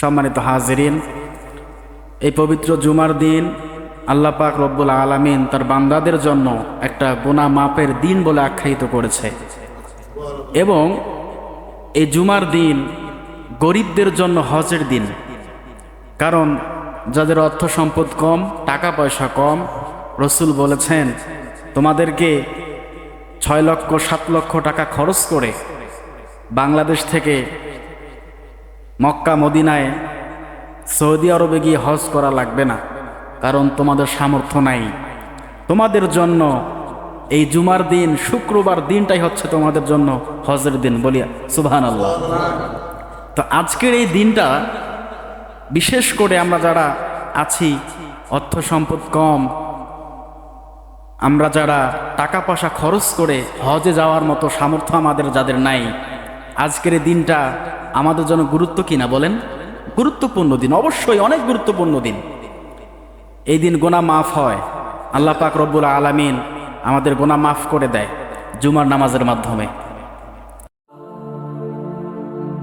সম্মানিত হাজিরিন, এই পবিত্র জুমার দিন আল্লাহ পাক রব্বুল আলামিন তার বান্দাদের জন্য একটা গোনা মাপের দিন বলে আখ্যায়িত করেছে। এবং এই জুমার দিন গরিবদের জন্য হজের দিন। কারণ যাদের অর্থ সম্পদ কম, টাকা পয়সা কম, রসুল বলেছেন, তোমাদেরকে ছয় লক্ষ, সাত লক্ষ টাকা খরচ করে বাংলাদেশ থেকে মক্কা, মদিনায় সৌদি আরবে গিয়ে হজ করা লাগবে না, কারণ তোমাদের সামর্থ্য নাই। তোমাদের জন্য এই জুমার দিন, শুক্রবার দিনটাই হচ্ছে তোমাদের জন্য হজের দিন বলিয়া সুবহান আল্লাহ তো আজকের এই দিনটা বিশেষ করে আমরা যারা আছি, অর্থ সম্পদ কম, আমরা যারা টাকা পয়সা খরচ করে হজে যাওয়ার মতো সামর্থ্য আমাদের যাদের নাই আজকের এই দিনটা আমাদের জন্য গুরুত্ব কিনা বলেন? গুরুত্বপূর্ণ দিন, অবশ্যই অনেক গুরুত্বপূর্ণ দিন। এই দিন গোনা মাফ হয়। আল্লাহ পাক রব্বুল আলমিন আমাদের গোনা মাফ করে দেয় জুমার নামাজের মাধ্যমে।